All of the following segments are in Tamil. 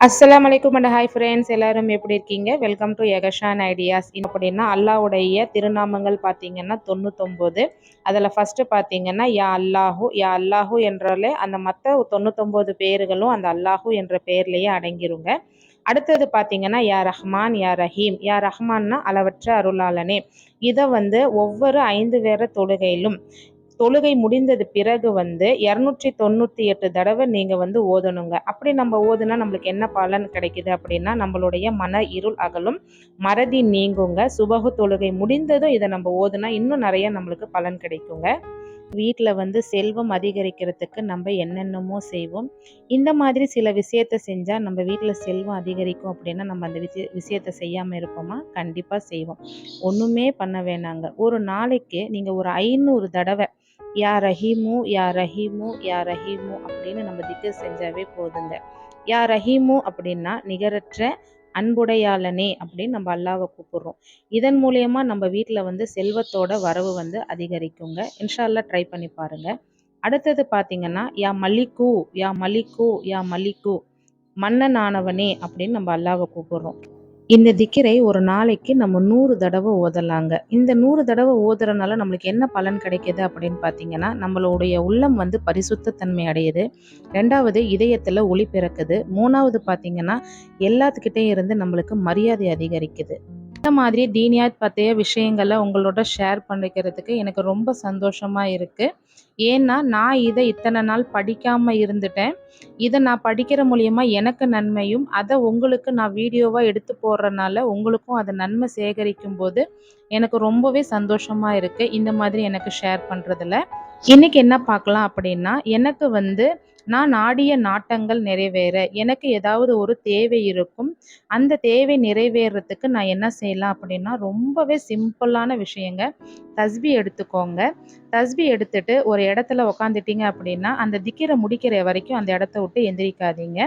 அஸ்லாம் வலைக்கும் அண்ட் ஹாய் ஃப்ரெண்ட்ஸ் எல்லாரும் எப்படி இருக்கீங்க? வெல்கம் டு யகஷான் ஐடியாஸ் அப்படின்னா அல்லாவுடைய திருநாமங்கள் பார்த்தீங்கன்னா தொண்ணூத்தொம்போது. அதில் ஃபஸ்ட்டு பார்த்தீங்கன்னா யா அல்லாஹு யா அல்லாஹு என்றாலே அந்த மற்ற தொண்ணூத்தொம்போது பேர்களும் அந்த அல்லாஹு என்ற பெயர்லேயே அடங்கிருங்க. அடுத்தது பார்த்தீங்கன்னா யா ரஹ்மான் யா ரஹீம். யா ரஹ்மான்னா அளவற்ற அருளாளனே. இதை வந்து ஒவ்வொரு ஐந்து வேற தொழுகையிலும் தொழுகை முடிந்தது பிறகு வந்து இரநூற்றி தொண்ணூற்றி எட்டு தடவை நீங்கள் வந்து ஓதணுங்க. அப்படி நம்ம ஓதுனா நம்மளுக்கு என்ன பலன் கிடைக்குது அப்படின்னா நம்மளுடைய மன இருள் அகலும் மறதி நீங்குங்க. சுபகு தொழுகை முடிந்ததும் இதை நம்ம ஓதுனா இன்னும் நிறைய நம்மளுக்கு பலன் கிடைக்குங்க. வீட்டில் வந்து செல்வம் அதிகரிக்கிறதுக்கு நம்ம என்னென்னமோ செய்வோம். இந்த மாதிரி சில விஷயத்த செஞ்சால் நம்ம வீட்டில் செல்வம் அதிகரிக்கும் அப்படின்னா நம்ம அந்த விஷய விஷயத்த செய்யாமல் இருப்போமா? கண்டிப்பாக செய்வோம். ஒன்றுமே பண்ண வேணாங்க. ஒரு நாளைக்கு நீங்கள் ஒரு ஐநூறு தடவை யா ரஹீமு யா ரஹீமு யா ரஹீமு அப்படின்னு நம்ம திக்கு செஞ்சாவே போதுங்க. யா ரஹீமு அப்படின்னா நிகரற்ற அன்புடையாளனே அப்படின்னு நம்ம அல்லாவை கூப்பிடுறோம். இதன் மூலயமா நம்ம வீட்டில் வந்து செல்வத்தோட வரவு வந்து அதிகரிக்குங்க. இன்ஷால்லா ட்ரை பண்ணி பாருங்க. அடுத்தது பார்த்தீங்கன்னா யா மலிக்கு யா மலிக்கு யா மலிக்கு மன்னன் ஆனவனே அப்படின்னு நம்ம அல்லாவை கூப்பிடுறோம். இந்த திக்கிரை ஒரு நாளைக்கு நம்ம நூறு தடவை ஓதலாங்க. இந்த நூறு தடவை ஓதுறதுனால நம்மளுக்கு என்ன பலன் கிடைக்கிது அப்படின்னு பார்த்தீங்கன்னா நம்மளுடைய உள்ளம் வந்து பரிசுத்தன்மை அடையுது. ரெண்டாவது இதயத்தில் ஒளி பிறக்குது. மூணாவது பார்த்தீங்கன்னா எல்லாத்துக்கிட்டே இருந்து நம்மளுக்கு மரியாதை அதிகரிக்குது. இந்த மாதிரி தீனியாத் பற்றிய விஷயங்களை உங்களோட ஷேர் பண்ணிக்கிறதுக்கு எனக்கு ரொம்ப சந்தோஷமாக இருக்குது ஏன்னா நான் இதை இத்தனை நாள் படிக்காமல் இருந்துட்டேன். இதை நான் படிக்கிற மூலியமாக எனக்கு நன்மையும் அதை உங்களுக்கு நான் வீடியோவாக எடுத்து போடுறனால உங்களுக்கும் அதை நன்மை சேகரிக்கும் போது எனக்கு ரொம்பவே சந்தோஷமாக இருக்குது இந்த மாதிரி எனக்கு ஷேர் பண்ணுறதுல இன்றைக்கி என்ன பார்க்கலாம் அப்படின்னா எனக்கு வந்து நான் நாடிய நாட்டங்கள் நிறைவேற. எனக்கு ஏதாவது ஒரு தேவை இருக்கும். அந்த தேவை நிறைவேறத்துக்கு நான் என்ன செய்யலாம் அப்படின்னா ரொம்பவே சிம்பிளான விஷயங்க. தஸ்பி எடுத்துக்கோங்க. தஸ்பி எடுத்துட்டு ஒரு இடத்துல உக்காந்துட்டீங்க அப்படின்னா அந்த திக்கிரை முடிக்கிற வரைக்கும் அந்த இடத்த விட்டு எந்திரிக்காதீங்க.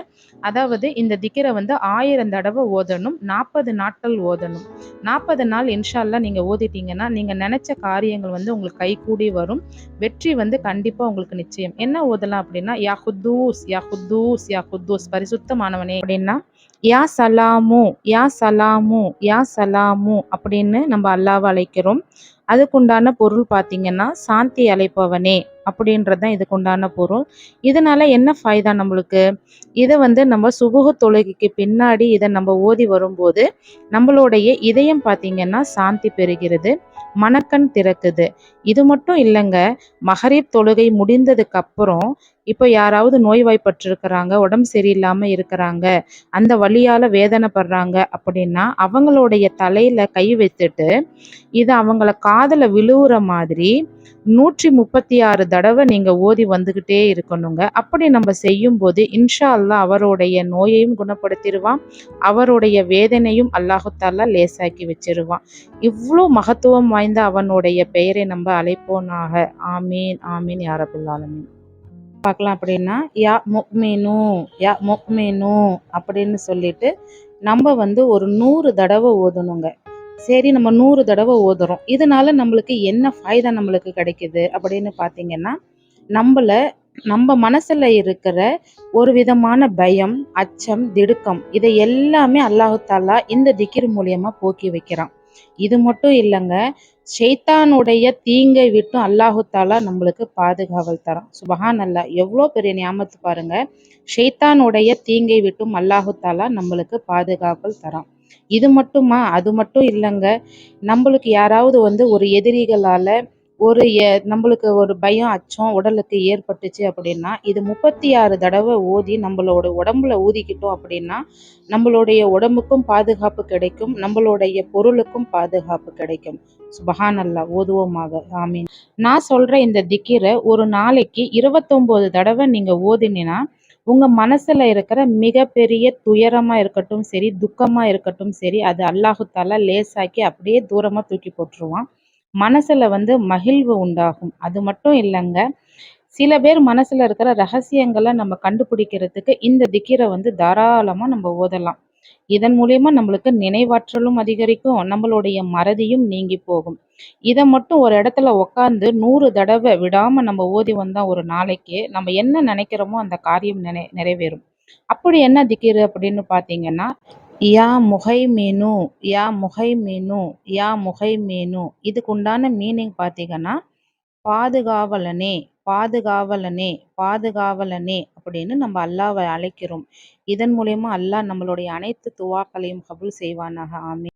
அதாவது இந்த திக்கிரை வந்து ஆயிரம் தடவை ஓதணும் நாற்பது நாட்கள் ஓதணும். நாற்பது நாள் இன்ஷால்லா நீங்கள் ஓதிட்டீங்கன்னா நீங்கள் நினச்ச காரியங்கள் வந்து உங்களுக்கு கை கூடி வரும். வெற்றி வந்து கண்டிப்பாக உங்களுக்கு நிச்சயம். என்ன ஓதலாம் அப்படின்னா யா ஹுத்தூஸ் யா ஹுத்தூஸ் யா ஹுத்தூஸ் பரிசுத்தமானவனே அப்படின்னா யா சலாமு யா சலாமு யா சலாமு அப்படின்னு நம்ம அல்லாவை அழைக்கிறோம். அதுக்குண்டான பொருள் பார்த்தீங்கன்னா சாந்தி அலைப்பவனே அப்படின்றது தான் இதுக்கு உண்டான பொருள். இதனால என்ன ஃபைதா நம்மளுக்கு? இதை வந்து நம்ம சுபுக தொழுகைக்கு பின்னாடி இதை நம்ம ஓதி வரும்போது நம்மளுடைய இதயம் பார்த்தீங்கன்னா சாந்தி பெறுகிறது மணக்கண் திறக்குது. இது மட்டும் இல்லைங்க மகரீப் தொழுகை முடிந்ததுக்கு அப்புறம் இப்போ யாராவது நோய்வாய்ப்பட்டிருக்கிறாங்க உடம்பு சரியில்லாமல் இருக்கிறாங்க அந்த வழியால் வேதனைப்படுறாங்க அப்படின்னா அவங்களுடைய தலையில் கை வைத்துட்டு இதை அவங்கள காதில் விழுவுற மாதிரி நூற்றி முப்பத்தி ஆறு தடவை நீங்கள் ஓதி வந்துக்கிட்டே இருக்கணுங்க. அப்படி நம்ம செய்யும்போது இன்ஷா அல்லா அவருடைய நோயையும் குணப்படுத்திடுவான் அவருடைய வேதனையும் அல்லாஹுத்தாலா லேசாக்கி வச்சிருவான். இவ்வளோ மகத்துவம் வாய்ந்த அவனுடைய பெயரை நம்ம அழைப்போனாக. ஆமீன் ஆமீன் யாரபுல்லாலமீன் பார்க்கலாம் அப்படின்னா யா மொக்மேனு யா மொக்மேனு அப்படின்னு சொல்லிட்டு நம்ம வந்து ஒரு நூறு தடவை ஓதணுங்க. சரி நம்ம நூறு தடவை ஓதுறோம். இதனால நம்மளுக்கு என்ன ஃபாய்தா நம்மளுக்கு கிடைக்குது அப்படின்னு பார்த்தீங்கன்னா நம்மள நம்ம மனசில் இருக்கிற ஒரு விதமான பயம் அச்சம் திடுக்கம் இதை எல்லாமே அல்லாஹு தாலா இந்த திக்கிர் மூலியமாக போக்கி வைக்கிறான். இது மட்டும் இல்லைங்க ஷெய்தானுடைய தீங்கை விட்டும் அல்லாஹுத்தாலா நம்மளுக்கு பாதுகாவல் தரான். சுபஹான் அல்லா எவ்வளோ பெரிய ஞாபகத்து பாருங்க ஷெய்தானுடைய தீங்கை விட்டும் அல்லாஹுத்தாலா நம்மளுக்கு பாதுகாவல் தரான். இது மட்டுமா அது மட்டும் இல்லைங்க நம்மளுக்கு யாராவது வந்து ஒரு எதிரிகளால் ஒரு நம்மளுக்கு ஒரு பயம் அச்சம் உடலுக்கு ஏற்பட்டுச்சு அப்படின்னா இது முப்பத்தி ஆறு தடவை ஊதி நம்மளோட உடம்புல ஊதிக்கிட்டோம் அப்படின்னா நம்மளுடைய உடம்புக்கும் பாதுகாப்பு கிடைக்கும் நம்மளுடைய பொருளுக்கும் பாதுகாப்பு கிடைக்கும். சுபஹான் அல்லா ஓதுவோமாக ஆமீன். நான் சொல்ற இந்த திக்கிரை ஒரு நாளைக்கு இருபத்தொம்போது தடவை நீங்க ஓதினா உங்க மனசுல இருக்கிற மிகப்பெரிய துயரமா இருக்கட்டும் சரி துக்கமா இருக்கட்டும் சரி அது அல்லாஹு தாலா லேசாக்கி அப்படியே தூரமா தூக்கி போட்டுருவான். மனசில் வந்து மகிழ்வு உண்டாகும். அது மட்டும் இல்லைங்க. சில பேர் மனசில் இருக்கிற ரகசியங்களை நம்ம கண்டுபிடிக்கிறதுக்கு இந்த திக்கிரை வந்து தாராளமாக நம்ம ஓதலாம். இதன் மூலியமா நம்மளுக்கு நினைவாற்றலும் அதிகரிக்கும் நம்மளுடைய மறதியும் நீங்கி போகும். இதை மட்டும் ஒரு இடத்துல உக்காந்து நூறு தடவை விடாம நம்ம ஓதி வந்தா ஒரு நாளைக்கு நம்ம என்ன நினைக்கிறோமோ அந்த காரியம் நினை நிறைவேறும். அப்படி என்ன திக்கிரு அப்படின்னு பார்த்தீங்கன்னா யா முகை மீனு யா முகை மீனு யா முகை மீனு. இதுக்கு உண்டான மீனிங் பார்த்தீங்கன்னா பாதுகாவலனே பாதுகாவலனே பாதுகாவலனே அப்படின்னு நம்ம அல்லாவை அழைக்கிறோம். இதன் மூலயமா அல்லாஹ் நம்மளுடைய அனைத்து துவாக்களையும் கபுல் செய்வானாக. ஆமீன்.